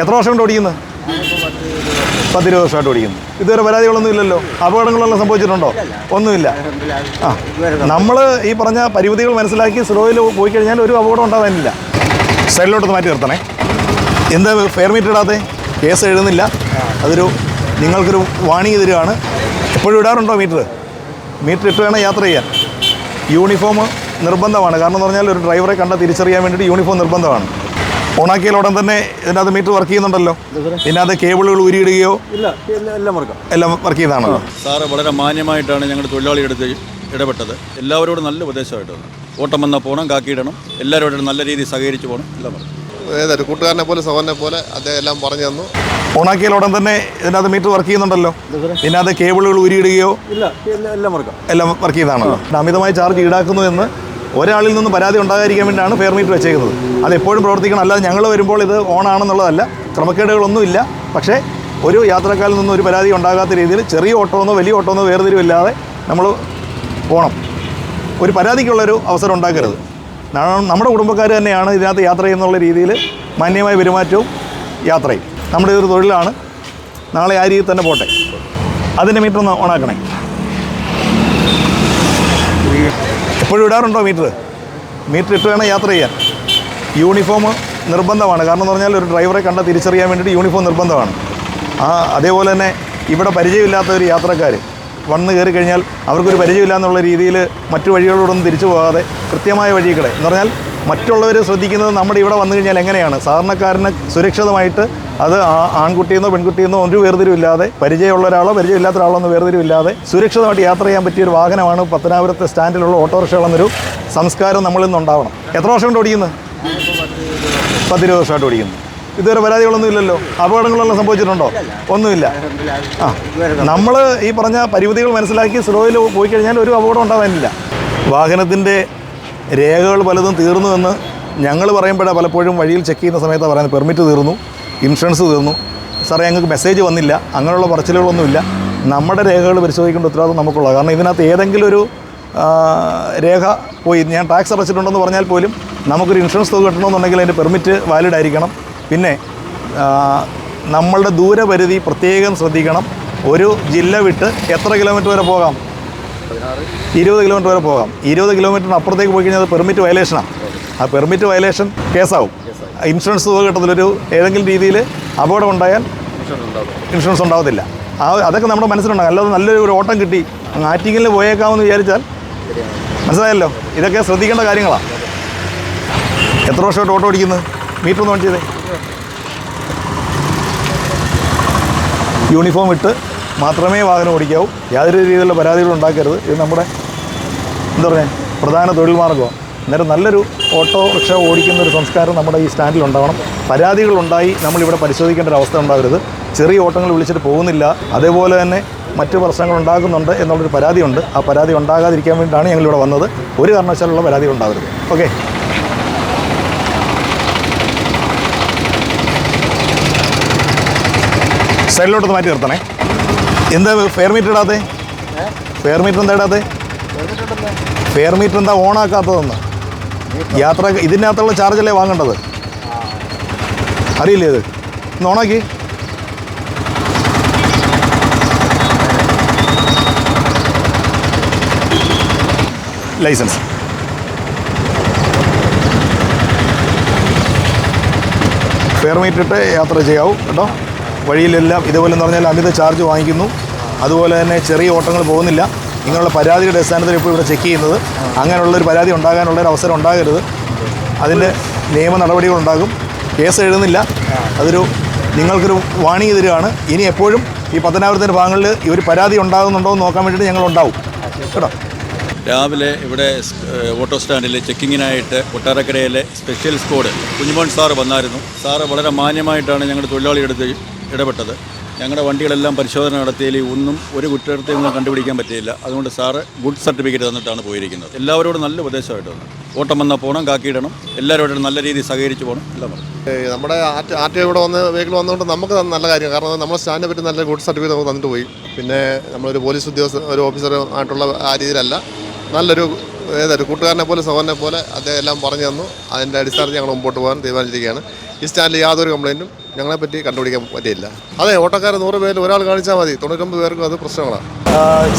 എത്ര വർഷം കൊണ്ട് ഓടിക്കുന്നത് പത്തിരുപത് വർഷമായിട്ട് ഓടിക്കുന്നു. ഇതുവരെ പരാതികളൊന്നും ഇല്ലല്ലോ? അപകടങ്ങളെല്ലാം സംഭവിച്ചിട്ടുണ്ടോ? ഒന്നുമില്ല. ആ നമ്മൾ ഈ പറഞ്ഞ പരിമിതികൾ മനസ്സിലാക്കി സ്ലോയിൽ പോയി കഴിഞ്ഞാൽ ഒരു അപകടം ഉണ്ടാവാനില്ല. സൈഡിലോട്ട് മാറ്റി നിർത്തണേ. എന്താ ഫെയർ മീറ്റർ ഇടാതെ കേസ് എഴുതുന്നില്ല. അതൊരു നിങ്ങൾക്കൊരു വാണിംഗ് തരികയാണ്. എപ്പോഴും ഇടാറുണ്ടോ മീറ്റർ മീറ്റർ ഇട്ട് വേണം യാത്ര ചെയ്യാൻ. യൂണിഫോം നിർബന്ധമാണ്. കാരണം എന്ന് പറഞ്ഞാൽ ഒരു ഡ്രൈവറെ കണ്ട തിരിച്ചറിയാൻ വേണ്ടിയിട്ട് യൂണിഫോം നിർബന്ധമാണ്. ഓണാക്കിയാൽ ഉടൻ തന്നെ ഇതിനകത്ത് മീറ്റർ വർക്ക് ചെയ്യുന്നുണ്ടല്ലോ. ഇതിനകത്ത് കേബിളുകൾ ഉരിയിടുകയോ ഇല്ല എല്ലാം വർക്ക് എല്ലാം വർക്ക് ചെയ്താണല്ലോ സാറ് വളരെ മാന്യമായിട്ടാണ് ഞങ്ങളുടെ തൊഴിലാളിയെടുത്ത് ഇടപെട്ടത്. എല്ലാവരോടും നല്ല ഉപദേശമായിട്ട് വന്നു. ഓട്ടം വന്നാൽ പോകണം കാക്കിയിടണം എല്ലാവരോടും നല്ല രീതിയിൽ സഹകരിച്ച് പോകണം എല്ലാം പറഞ്ഞു ഏതൊരു കൂട്ടുകാരനെ പോലെ സഹോദരനെ പോലെ അദ്ദേഹം എല്ലാം പറഞ്ഞു തന്നു. ഓണാക്കിയാൽ ഉടൻ തന്നെ ഇതിനകത്ത് മീറ്റർ വർക്ക് ചെയ്യുന്നുണ്ടല്ലോ. ഇതിനകത്ത് കേബിളുകൾ ഉരിയിടുകയോ ഇല്ല എല്ലാം വർക്ക് എല്ലാം വർക്ക് ചെയ്താണല്ലോ അമിതമായി ചാർജ് ഈടാക്കുന്നു എന്ന് ഒരാളിൽ നിന്ന് പരാതി ഉണ്ടാകാതിരിക്കാൻ വേണ്ടിയാണ് ഫെയർ മീറ്റർ വെച്ചേക്കുന്നത്. അത് എപ്പോഴും പ്രവർത്തിക്കണം. അല്ലാതെ ഞങ്ങൾ വരുമ്പോൾ ഇത് ഓൺ ആണെന്നുള്ളതല്ല ക്രമക്കേടുകളൊന്നുമില്ല. പക്ഷേ ഒരു യാത്രക്കാരിൽ നിന്നും ഒരു പരാതി ഉണ്ടാകാത്ത രീതിയിൽ ചെറിയ ഓട്ടമെന്നോ വലിയ ഓട്ടമെന്നോ വേർതിരിവില്ലാതെ നമ്മൾ പോകണം ഒരു പരാതിക്കുള്ളൊരു അവസരം ഉണ്ടാക്കരുത്. നമ്മുടെ കുടുംബക്കാർ തന്നെയാണ് ഇതിനകത്ത് യാത്ര ചെയ്യുന്നുള്ള രീതിയിൽ മാന്യമായ പെരുമാറ്റവും യാത്രയും. നമ്മുടെ ഇതൊരു തൊഴിലാണ്. നാളെ ആ രീതിയിൽ തന്നെ പോട്ടെ. അതിന്റെ മീറ്റർ ഒന്ന് ഓണാക്കണേ. എപ്പോഴും ഇടാറുണ്ടോ മീറ്റർ? മീറ്റർ ഇട്ട് വേണം യാത്ര ചെയ്യാൻ. യൂണിഫോം നിർബന്ധമാണ്. കാരണം എന്ന് പറഞ്ഞാൽ ഒരു ഡ്രൈവറെ കണ്ട തിരിച്ചറിയാൻ വേണ്ടിയിട്ട് യൂണിഫോം നിർബന്ധമാണ്. ആ അതേപോലെ തന്നെ ഇവിടെ പരിചയമില്ലാത്ത ഒരു യാത്രക്കാർ വന്ന് കയറി കഴിഞ്ഞാൽ അവർക്കൊരു പരിചയമില്ല എന്നുള്ള രീതിയിൽ മറ്റു വഴികളോടൊന്നും തിരിച്ചു പോകാതെ കൃത്യമായ വഴികളെ. എന്ന് പറഞ്ഞാൽ മറ്റുള്ളവർ ശ്രദ്ധിക്കുന്നത് നമ്മുടെ ഇവിടെ വന്നു കഴിഞ്ഞാൽ എങ്ങനെയാണ്? സാധാരണക്കാരന് സുരക്ഷിതമായിട്ട് അത് ആൺകുട്ടിയെന്നോ പെൺകുട്ടിയെന്നോ ഒരു വേർതിരിവില്ലാതെ പരിചയമുള്ള ഒരാളോ പരിചയമില്ലാത്ത ഒരാളോ എന്ന് വേർതിരിവില്ലാതെ സുരക്ഷിതമായിട്ട് യാത്ര ചെയ്യാൻ പറ്റിയ ഒരു വാഹനമാണ് പത്തനാപുരത്തെ സ്റ്റാൻഡിലുള്ള ഓട്ടോറിക്ഷകൾ എന്നൊരു സംസ്കാരം നമ്മളിൽ നിന്നുണ്ടാവണം എത്ര വർഷം കൊണ്ട് ഓടിക്കുന്നത് പത്തിരുപത് വർഷമായിട്ട് ഓടിക്കുന്നു. ഇതുവരെ പരാതികളൊന്നും ഇല്ലല്ലോ. അപകടങ്ങളെല്ലാം സംഭവിച്ചിട്ടുണ്ടോ? ഒന്നുമില്ല. ആ നമ്മൾ ഈ പറഞ്ഞ പരിമിതികൾ മനസ്സിലാക്കി സ്ലോയിൽ പോയി കഴിഞ്ഞാൽ ഒരു അപകടം ഉണ്ടാവാനില്ല. വാഹനത്തിന്റെ രേഖകൾ പലതും തീർന്നു എന്ന് ഞങ്ങൾ പറയുമ്പോഴാണ് പലപ്പോഴും വഴിയിൽ ചെക്ക് ചെയ്യുന്ന സമയത്താണ് പറയുന്നത് പെർമിറ്റ് തീർന്നു. ഇൻഷുറൻസ് തീർന്നു. സാറേ ഞങ്ങൾക്ക് മെസ്സേജ് വന്നില്ല. അങ്ങനെയുള്ള പറച്ചിലുകളൊന്നുമില്ല. നമ്മുടെ രേഖകൾ പരിശോധിക്കേണ്ട ഉത്തരവാദിത്വം നമുക്കുള്ളത് കാരണം ഇതിനകത്ത് ഏതെങ്കിലും ഒരു രേഖ പോയി. ഞാൻ ടാക്സ് അടച്ചിട്ടുണ്ടെന്ന് പറഞ്ഞാൽ പോലും നമുക്കൊരു ഇൻഷുറൻസ് തുക കിട്ടണമെന്നുണ്ടെങ്കിൽ അതിന്റെ പെർമിറ്റ് വാലിഡ് ആയിരിക്കണം. പിന്നെ നമ്മളുടെ ദൂരപരിധി പ്രത്യേകം ശ്രദ്ധിക്കണം. ഒരു ജില്ല വിട്ട് എത്ര കിലോമീറ്റർ വരെ പോകാം? ഇരുപത് കിലോമീറ്റർ വരെ പോകാം. ഇരുപത് കിലോമീറ്ററിന് അപ്പുറത്തേക്ക് പോയി കഴിഞ്ഞാൽ അത് പെർമിറ്റ് വയലേഷനാണ് ആ. പെർമിറ്റ് വയലേഷൻ കേസാവും ഇൻഷുറൻസ് തുക കിട്ടത്തില്ലൊരു ഏതെങ്കിലും രീതിയിൽ അപകടം ഉണ്ടായാൽ ഇൻഷുറൻസ് ഉണ്ടാവത്തില്ല. ആ അതൊക്കെ നമ്മുടെ മനസ്സിലുണ്ടാകും. അല്ലാതെ നല്ലൊരു ഒരു ഓട്ടം കിട്ടി അങ്ങ് ആറ്റിങ്ങിൽ പോയേക്കാമെന്ന് വിചാരിച്ചാൽ മനസ്സിലായല്ലോ? ഇതൊക്കെ ശ്രദ്ധിക്കേണ്ട കാര്യങ്ങളാണ് എത്ര വർഷമായിട്ട് ഓട്ടോ ഓടിക്കുന്നത്? മീറ്റർ ഒന്ന് ഓൺ ചെയ്തേ യൂണിഫോം ഇട്ട് മാത്രമേ വാഹനം ഓടിക്കാവൂ. യാതൊരു രീതിയിലുള്ള പരാതികളും ഉണ്ടാക്കരുത്. ഇത് നമ്മുടെ എന്താ പറയുക പ്രധാന തൊഴിൽ മാർഗമാണ്. അന്നേരം നല്ലൊരു ഓട്ടോ റിക്ഷ ഓടിക്കുന്ന ഒരു സംസ്കാരം നമ്മുടെ ഈ സ്റ്റാൻഡിൽ ഉണ്ടാവണം. പരാതികളുണ്ടായി നമ്മളിവിടെ പരിശോധിക്കേണ്ട ഒരു അവസ്ഥ ഉണ്ടാവരുത്. ചെറിയ ഓട്ടങ്ങൾ വിളിച്ചിട്ട് പോകുന്നില്ല. അതേപോലെ തന്നെ മറ്റു പ്രശ്നങ്ങൾ ഉണ്ടാകുന്നുണ്ട് എന്നുള്ളൊരു പരാതിയുണ്ട്. ആ പരാതി ഉണ്ടാകാതിരിക്കാൻ വേണ്ടിയിട്ടാണ് ഞങ്ങളിവിടെ വന്നത്. ഒരു കാരണവശാലുള്ള പരാതി ഉണ്ടാവരുത്. ഓക്കെ? സൈഡിലോട്ട് മാറ്റി നിർത്തണേ. എന്താ ഫെയർ മീറ്റർ ഇടാതെ ഫെയർ മീറ്റർ എന്താ ഇടാതെ ഫെയർ മീറ്റർ എന്താ ഓണാക്കാത്തതെന്ന്? യാത്ര ഇതിനകത്തുള്ള ചാർജല്ലേ വാങ്ങേണ്ടത്? അറിയില്ലേ ഇത്? ഒന്ന് ഓണാക്കി. ലൈസൻസ്. ഫെയർമീറ്റ് ഇട്ട് യാത്ര ചെയ്യാവും കേട്ടോ. വഴിയിലെല്ലാം ഇതുപോലെ എന്ന് പറഞ്ഞാൽ അമിത ചാർജ് വാങ്ങിക്കുന്നു. അതുപോലെ തന്നെ ചെറിയ ഓട്ടങ്ങൾ പോകുന്നില്ല. ഇങ്ങനെയുള്ള പരാതിയുടെ അടിസ്ഥാനത്തിൽ ഇപ്പോൾ ഇവിടെ ചെക്ക് ചെയ്യുന്നത്. അങ്ങനെയുള്ളൊരു പരാതി ഉണ്ടാകാനുള്ള ഒരു അവസരം ഉണ്ടാകരുത്. അതിന്റെ നിയമ നടപടികളുണ്ടാകും കേസ് എഴുതുന്നില്ല. അതൊരു നിങ്ങൾക്കൊരു വാണിംഗ് തരികയാണ്. ഇനി എപ്പോഴും ഈ പത്തനാപുരത്തിന്റെ ഭാഗങ്ങളിൽ ഈ ഒരു പരാതി ഉണ്ടാകുന്നുണ്ടോ എന്ന് നോക്കാൻ വേണ്ടിയിട്ട് ഞങ്ങൾ ഉണ്ടാവും. കേട്ടോ? രാവിലെ ഇവിടെ ഓട്ടോ സ്റ്റാൻഡിൽ ചെക്കിങ്ങിനായിട്ട് കൊട്ടാരക്കരയിലെ സ്പെഷ്യൽ സ്ക്വാഡ് കുഞ്ഞുമോൻ സാറ് വന്നായിരുന്നു. സാറ് വളരെ മാന്യമായിട്ടാണ് ഞങ്ങളുടെ തൊഴിലാളിയെടുത്ത് ഇടപെട്ടത്. ഞങ്ങളുടെ വണ്ടികളെല്ലാം പരിശോധന നടത്തിയതിൽ ഒന്നും ഒരു കുറ്റകൃത്യങ്ങളും കണ്ടുപിടിക്കാൻ പറ്റിയില്ല. അതുകൊണ്ട് സാറ് ഗുഡ് സർട്ടിഫിക്കറ്റ് തന്നിട്ടാണ് പോയിരിക്കുന്നത്. എല്ലാവരോടും നല്ല ഉപദേശമായിട്ട് വന്നു. ഓട്ടം വന്നാൽ പോകണം കാക്കിയിടണം. എല്ലാവരോടും നല്ല രീതിയിൽ സഹകരിച്ച് പോകണം എല്ലാം പറഞ്ഞു. നമ്മുടെ ആർ ടി ഇവിടെ വന്ന് വെഹിക്കിൾ വന്നുകൊണ്ട് നമുക്ക് നല്ല കാര്യം. കാരണം നമ്മുടെ സ്റ്റാൻഡിനെ പറ്റി നല്ല ഗുഡ് സർട്ടിഫിക്കറ്റ് നമുക്ക് തന്നിട്ട് പോയി. പിന്നെ നമ്മളൊരു പോലീസ് ഉദ്യോഗസ്ഥ ഒരു ഓഫീസർ ആയിട്ടുള്ള ആ രീതിയിലല്ല. നല്ലൊരു ഏതൊരു കൂട്ടുകാരനെ പോലെ സഹോദരനെ പോലെ അദ്ദേഹം എല്ലാം പറഞ്ഞു തന്നു. അതിന്റെ അടിസ്ഥാനത്തിൽ ഞങ്ങൾ മുമ്പോട്ട് പോകാൻ തീരുമാനിച്ചിരിക്കുകയാണ്. ഈ സ്റ്റാൻഡിൽ യാതൊരു കംപ്ലൈന്റും ഞങ്ങളെപ്പറ്റി കണ്ടുപിടിക്കാൻ പറ്റിയില്ല. അതെ ഓട്ടക്കാർ നൂറ് പേരിൽ ഒരാൾ കാണിച്ചാൽ മതി. തൊണ്ണൂറ്റൊമ്പത് പേർക്കും അത് പ്രശ്നങ്ങളാണ്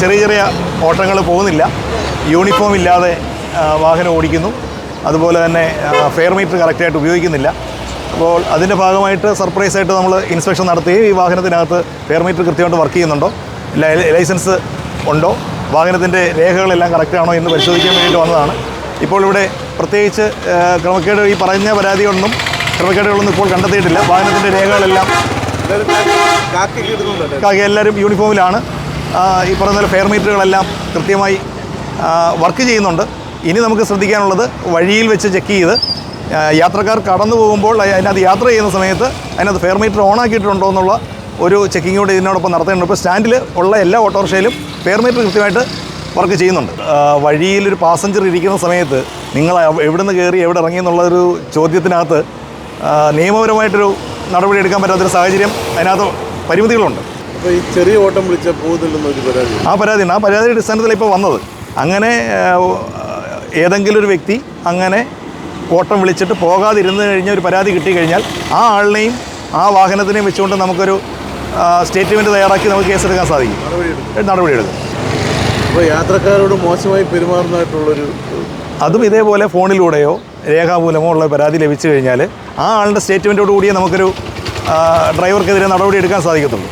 ചെറിയ ചെറിയ ഓട്ടങ്ങൾ പോകുന്നില്ല. യൂണിഫോം ഇല്ലാതെ വാഹനം ഓടിക്കുന്നു. അതുപോലെ തന്നെ ഫെയർ മീറ്റർ കറക്റ്റായിട്ട് ഉപയോഗിക്കുന്നില്ല. അപ്പോൾ അതിന്റെ ഭാഗമായിട്ട് സർപ്രൈസ് ആയിട്ട് നമ്മൾ ഇൻസ്പെക്ഷൻ നടത്തുകയും ഈ വാഹനത്തിനകത്ത് ഫെയർ മീറ്റർ കൃത്യമായിട്ട് വർക്ക് ചെയ്യുന്നുണ്ടോ? ലൈസൻസ് ഉണ്ടോ? വാഹനത്തിന്റെ രേഖകളെല്ലാം കറക്റ്റാണോ എന്ന് പരിശോധിക്കാൻ വേണ്ടിയിട്ട് വന്നതാണ്. ഇപ്പോൾ ഇവിടെ പ്രത്യേകിച്ച് ക്രമക്കേട് ഈ പറഞ്ഞ പരാതികളൊന്നും ക്രമക്കേടുകളൊന്നും ഇപ്പോൾ കണ്ടെത്തിയിട്ടില്ല. വാഹനത്തിന്റെ രേഖകളെല്ലാം കാക്കി എല്ലാവരും യൂണിഫോമിലാണ്. ഈ പറയുന്ന ഫെയർ മീറ്ററുകളെല്ലാം കൃത്യമായി വർക്ക് ചെയ്യുന്നുണ്ട്. ഇനി നമുക്ക് ശ്രദ്ധിക്കാനുള്ളത് വഴിയിൽ വെച്ച് ചെക്ക് ചെയ്ത് യാത്രക്കാർ കടന്നു പോകുമ്പോൾ അതിനകത്ത് യാത്ര ചെയ്യുന്ന സമയത്ത് അതിനകത്ത് ഫെയർ മീറ്റർ ഓൺ ആക്കിയിട്ടുണ്ടോ എന്നുള്ള ഒരു ചെക്കിംഗ് കൂടി ഇതിനോടൊപ്പം നടത്തേണ്ടത്. ഇപ്പോൾ സ്റ്റാൻഡിൽ ഉള്ള എല്ലാ ഓട്ടോറിക്ഷയിലും ഫെയർ മീറ്റർ കൃത്യമായിട്ട് വർക്ക് ചെയ്യുന്നുണ്ട്. വഴിയിൽ ഒരു പാസഞ്ചർ ഇരിക്കുന്ന സമയത്ത് നിങ്ങൾ എവിടെ നിന്ന് കയറി എവിടെ ഇറങ്ങി എന്നുള്ളൊരു ചോദ്യത്തിനകത്ത് നിയമപരമായിട്ടൊരു നടപടി എടുക്കാൻ പറ്റാത്തൊരു സാഹചര്യം അതിനകത്ത് പരിമിതികളുണ്ട്. അപ്പോൾ ഈ ചെറിയ ഓട്ടം വിളിച്ച പോകുന്നില്ലെന്നൊരു പരാതി ആ പരാതിയാണ് ആ പരാതിയുടെ അടിസ്ഥാനത്തിൽ ഇപ്പോൾ വന്നത്. അങ്ങനെ ഏതെങ്കിലും ഒരു വ്യക്തി അങ്ങനെ ഓട്ടം വിളിച്ചിട്ട് പോകാതിരുന്നു കഴിഞ്ഞ ഒരു പരാതി കിട്ടിക്കഴിഞ്ഞാൽ ആ ആളിനെയും ആ വാഹനത്തിനെയും വെച്ചുകൊണ്ട് നമുക്കൊരു സ്റ്റേറ്റ്മെന്റ് തയ്യാറാക്കി നമുക്ക് കേസെടുക്കാൻ സാധിക്കും. നടപടിയെടുക്കും. അപ്പോൾ യാത്രക്കാരോട് മോശമായി പെരുമാറുന്നതായിട്ടുള്ളൊരു അതും ഇതേപോലെ ഫോണിലൂടെയോ രേഖാമൂലമോ ഉള്ള പരാതി ലഭിച്ചു കഴിഞ്ഞാൽ ആ ആളുടെ സ്റ്റേറ്റ്മെന്റോട് കൂടിയേ നമുക്കൊരു ഡ്രൈവർക്കെതിരെ നടപടി എടുക്കാൻ സാധിക്കത്തുള്ളൂ.